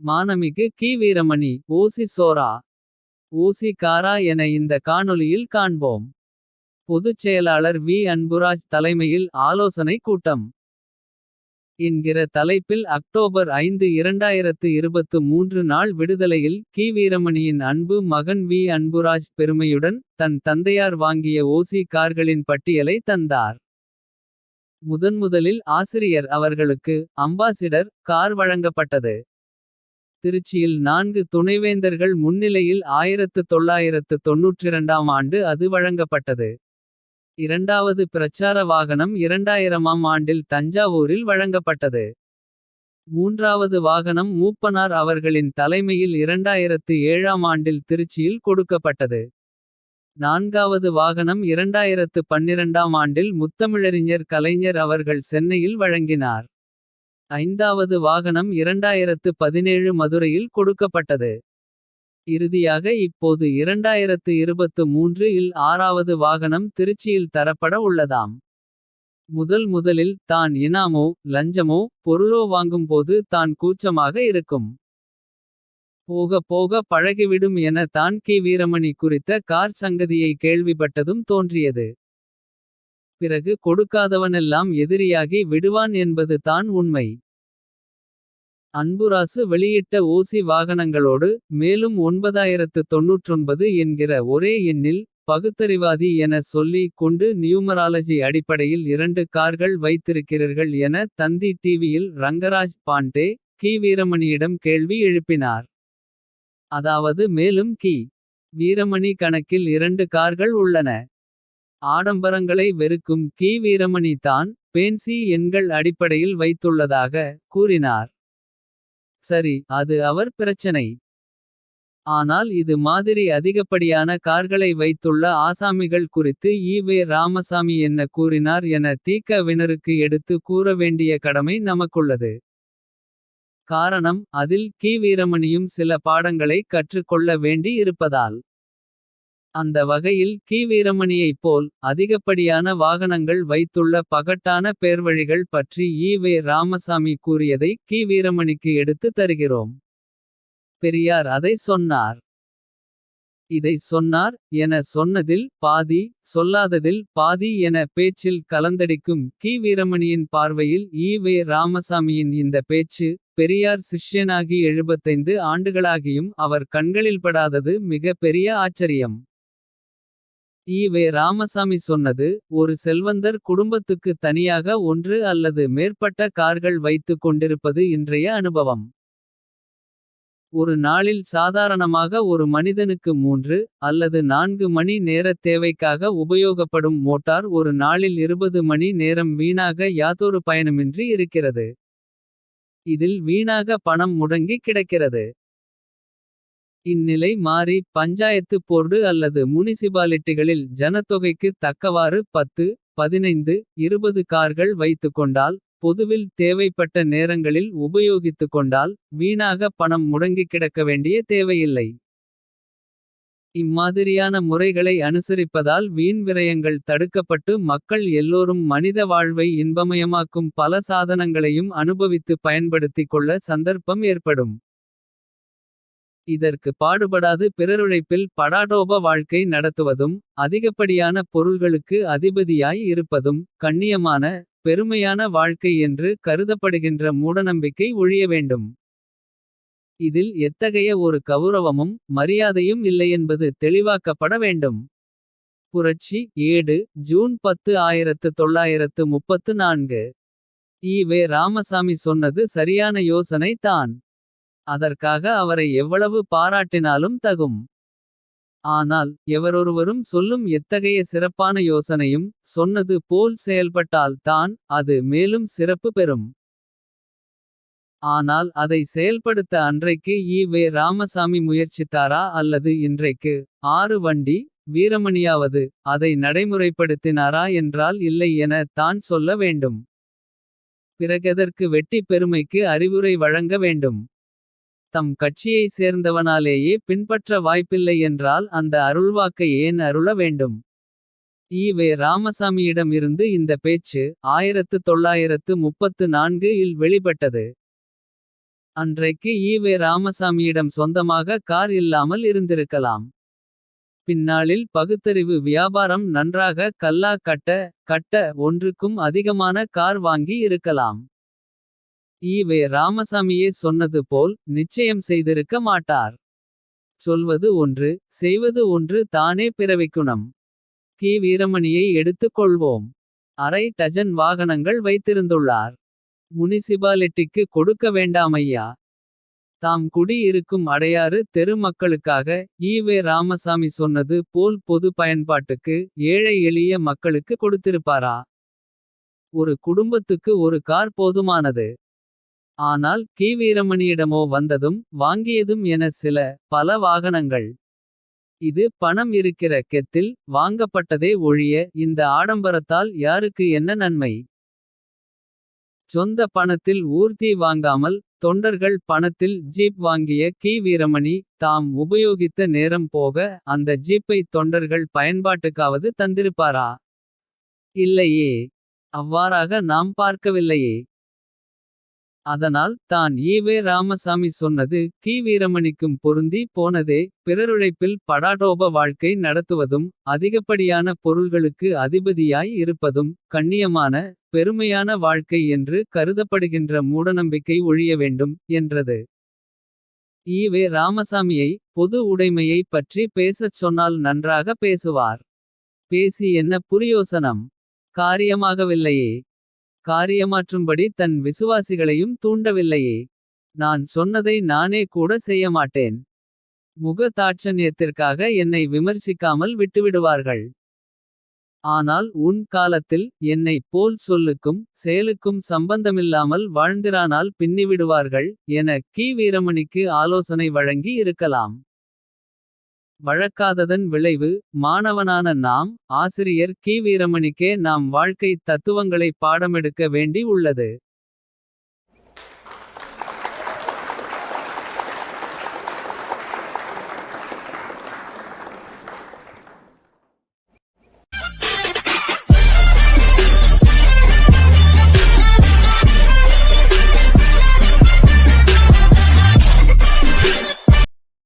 மானமிகு கி வீரமணி ஓசி சோரா ஓசி காரா என இந்த காணொளியில் காண்போம். பொதுச் செயலாளர் வி அன்புராஜ் தலைமையில் ஆலோசனை கூட்டம். என்கிற தலைப்பில் அக்டோபர் 5 2023 நாள் விடுதலையில் கி வீரமணியின் அன்பு மகன் வி அன்புராஜ் பெருமையுடன். தன் தந்தையார் வாங்கிய ஓசி கார்களின் பட்டியலை தந்தார். முதன்முதலில் ஆசிரியர் அவர்களுக்கு அம்பாசிடர் கார் வழங்கப்பட்டது. திருச்சியில் நான்கு துணைவேந்தர்கள் முன்னிலையில் 1992 ஆண்டு அது வழங்கப்பட்டது. இரண்டாவது பிரச்சார வாகனம் 2000ஆம் ஆண்டில் தஞ்சாவூரில் வழங்கப்பட்டது. மூன்றாவது வாகனம் மூப்பனார் அவர்களின் தலைமையில் 2007ஆம் ஆண்டில் திருச்சியில் கொடுக்கப்பட்டது. நான்காவது வாகனம் 2012ஆம் ஆண்டில் முத்தமிழறிஞர் கலைஞர் அவர்கள் சென்னையில் வழங்கினார். ஐந்தாவது வாகனம் 2017 மதுரையில் கொடுக்கப்பட்டது. இறுதியாக இப்போது 2023 இல் ஆறாவது வாகனம் திருச்சியில் தரப்பட உள்ளதாம். முதல் முதலில் தான் இனாமோ லஞ்சமோ பொருளோ வாங்கும்போது தான் கூச்சமாக இருக்கும். போக போக பழகிவிடும் என தான் கி வீரமணி குறித்த கார் சங்கதியை கேள்விப்பட்டதும் தோன்றியது. பிறகு கொடுக்காதவனெல்லாம் எதிரியாகி விடுவான் என்பது தான் உண்மை. அன்புராசு வெளியிட்ட ஓசி வாகனங்களோடு மேலும் 9099 என்கிற ஒரே எண்ணில். பகுத்தறிவாதி என சொல்லி கொண்டு நியூமராலஜி அடிப்படையில் இரண்டு கார்கள் வைத்திருக்கிறீர்கள் என தந்தி டிவியில் ரங்கராஜ் பாண்டே. கி வீரமணியிடம் கேள்வி எழுப்பினார். அதாவது மேலும் கி. வீரமணி கணக்கில் இரண்டு கார்கள் உள்ளன. ஆடம்பரங்களை வெறுக்கும் கி வீரமணி தான் பேன்சி எண்கள் அடிப்படையில் வைத்துள்ளதாக கூறினார். சரி அது அவர் பிரச்சனை. ஆனால் இது மாதிரி அதிகப்படியான கார்களை வைத்துள்ள ஆசாமிகள் குறித்து ஈ. வே ராமசாமி என்ன கூறினார் என தீக்க வினருக்கு எடுத்து கூற வேண்டிய கடமை நமக்குள்ளது. காரணம் அதில் கி வீரமணியும் சில பாடங்களை கற்றுக்கொள்ள வேண்டி இருப்பதால். அந்த வகையில் கி வீரமணியைப் போல் அதிகப்படியான வாகனங்கள் வைத்துள்ள பகட்டான பேர்வழிகள் பற்றி ஈ. வே ராமசாமி கூறியதை கி வீரமணிக்கு எடுத்து தருகிறோம். பெரியார் அதை சொன்னார். இதை சொன்னார் என சொன்னதில் பாதி சொல்லாததில் பாதி என பேச்சில் கலந்தடிக்கும் கி வீரமணியின் பார்வையில் ஈ. வே ராமசாமியின் இந்த பேச்சு. பெரியார் சிஷ்யனாகி 75 ஆண்டுகளாகியும் அவர் கண்களில் படாதது மிக பெரிய ஆச்சரியம். ஈவே ராமசாமி சொன்னது ஒரு செல்வந்தர் குடும்பத்துக்கு தனியாக ஒன்று அல்லது மேற்பட்ட கார்கள் வைத்துக் கொண்டிருப்பது இன்றைய அனுபவம். ஒரு நாளில் சாதாரணமாக ஒரு மனிதனுக்கு மூன்று. அல்லது நான்கு மணி நேரத் தேவைக்காக உபயோகப்படும் மோட்டார் ஒரு நாளில் 20 மணி நேரம் வீணாக யாதொரு பயணமின்றி இருக்கிறது. இதில் வீணாக பணம் முடங்கி கிடக்கிறது. இந்நிலை மாறி பஞ்சாயத்து போர்டு அல்லது முனிசிபாலிட்டிகளில் ஜனத்தொகைக்கு தக்கவாறு 10 15 20 கார்கள் வைத்துக்கொண்டால். பொதுவில் தேவைப்பட்ட நேரங்களில் உபயோகித்துக் கொண்டால். வீணாக பணம் முடங்கிக் கிடக்க வேண்டிய தேவையில்லை. இம்மாதிரியான முறைகளை அனுசரிப்பதால் வீண் விரயங்கள் தடுக்கப்பட்டு மக்கள் எல்லோரும் மனித வாழ்வை இன்பமயமாக்கும் பல சாதனங்களையும் அனுபவித்து பயன்படுத்திக் கொள்ள சந்தர்ப்பம் ஏற்படும். இதற்கு பாடுபடாது பிறருழைப்பில் படாடோப வாழ்க்கை நடத்துவதும். அதிகப்படியான பொருள்களுக்கு அதிபதியாய் இருப்பதும். கண்ணியமான பெருமையான வாழ்க்கை என்று கருதப்படுகின்ற மூடநம்பிக்கை ஒழிய வேண்டும். இதில் எத்தகைய ஒரு கவுரவமும் மரியாதையும் இல்லையென்பது தெளிவாக்கப்பட வேண்டும். புரட்சி ஏடு ஜூன் 10 1934. ஈ. வே ராமசாமி சொன்னது சரியான யோசனை தான். அதற்காக அவரை எவ்வளவு பாராட்டினாலும் தகும். ஆனால் எவரொருவரும் சொல்லும் எத்தகைய சிறப்பான யோசனையும். சொன்னது போல் செயல்பட்டால் தான் அது மேலும் சிறப்பு பெறும். ஆனால் அதை செயல்படுத்த அன்றைக்கு ஈ. வே ராமசாமி முயற்சித்தாரா அல்லது இன்றைக்கு. ஆறு வண்டி வீரமணியாவது அதை நடைமுறைப்படுத்தினாரா என்றால் இல்லை என தான் சொல்ல வேண்டும். பிறகெதற்கு வெட்டி பெருமைக்கு அறிவுரை வழங்க வேண்டும். தம் கட்சியை சேர்ந்தவனாலேயே பின்பற்ற வாய்ப்பில்லை என்றால் அந்த அருள்வாக்கை ஏன் அருள வேண்டும். ஈ. வே ராமசாமியிடம் இருந்து இந்த பேச்சு 1934 இல் வெளிப்பட்டது. அன்றைக்கு ஈவே ராமசாமியிடம் சொந்தமாக கார் இல்லாமல் இருந்திருக்கலாம். பின்னாளில் பகுத்தறிவு வியாபாரம் நன்றாக கல்லா கட்ட. கட்ட ஒன்றுக்கும் அதிகமான கார் வாங்கி இருக்கலாம். ஈவே ராமசாமியே சொன்னது போல் நிச்சயம் செய்திருக்க மாட்டார். சொல்வது ஒன்று செய்வது ஒன்று தானே பிறவிக்குணம். கி வீரமணியை எடுத்துக் கொள்வோம். அரை டஜன் வாகனங்கள் வைத்திருந்துள்ளார். முனிசிபாலிட்டிக்கு கொடுக்க வேண்டாமையா. தாம் குடி இருக்கும் அடையாறு தெரு மக்களுக்காக. ஈவே ராமசாமி சொன்னது போல் பொது பயன்பாட்டுக்கு. ஏழை எளிய மக்களுக்கு கொடுத்திருப்பாரா. ஒரு குடும்பத்துக்கு ஒரு கார் போதுமானது. ஆனால் கி வீரமணியிடமோ வந்ததும் வாங்கியதும் என சில. பல வாகனங்கள். இது பணம் இருக்கிற கெத்தில் வாங்கப்பட்டதே ஒழிய. இந்த ஆடம்பரத்தால் யாருக்கு என்ன நன்மை. சொந்த பணத்தில் ஊர்தி வாங்காமல். தொண்டர்கள் பணத்தில் ஜீப் வாங்கிய கி வீரமணி. தாம் உபயோகித்த நேரம் போக அந்த ஜீப்பை தொண்டர்கள் பயன்பாட்டுக்காவது தந்திருப்பாரா. இல்லையே அவ்வாறாக நாம் பார்க்கவில்லையே. அதனால் தான் ஈவே ராமசாமி சொன்னது கி வீரமணிக்கும் பொருந்தி போனதே. பிறருழைப்பில் படாடோப வாழ்க்கை நடத்துவதும். அதிகப்படியான பொருள்களுக்கு அதிபதியாய் இருப்பதும். கண்ணியமான பெருமையான வாழ்க்கை என்று கருதப்படுகின்ற மூடநம்பிக்கை ஒழிய வேண்டும் என்றது. ஈவே ராமசாமியை பொது உடைமையை பற்றி பேசச் சொன்னால் நன்றாக பேசுவார். பேசி என்ன புரியோசனம் காரியமாகவில்லையே. காரியமாற்றும்படி தன் விசுவாசிகளையும் தூண்டவில்லையே. நான் சொன்னதை நானே கூட செய்யமாட்டேன். முக தாட்சண்யத்திற்காக என்னை விமர்சிக்காமல் விட்டுவிடுவார்கள். ஆனால் உன் காலத்தில் என்னைப் போல் சொல்லுக்கும். செயலுக்கும் சம்பந்தமில்லாமல் வாழ்ந்திரானால் பின்னிவிடுவார்கள். என கி வீரமணிக்கு ஆலோசனை வழங்கி இருக்கலாம். வழக்காததன் விளைவு மாணவனான நாம். ஆசிரியர் கி வீரமணிக்கே நாம் வாழ்க்கை தத்துவங்களைப் பாடமெடுக்க வேண்டி உள்ளது.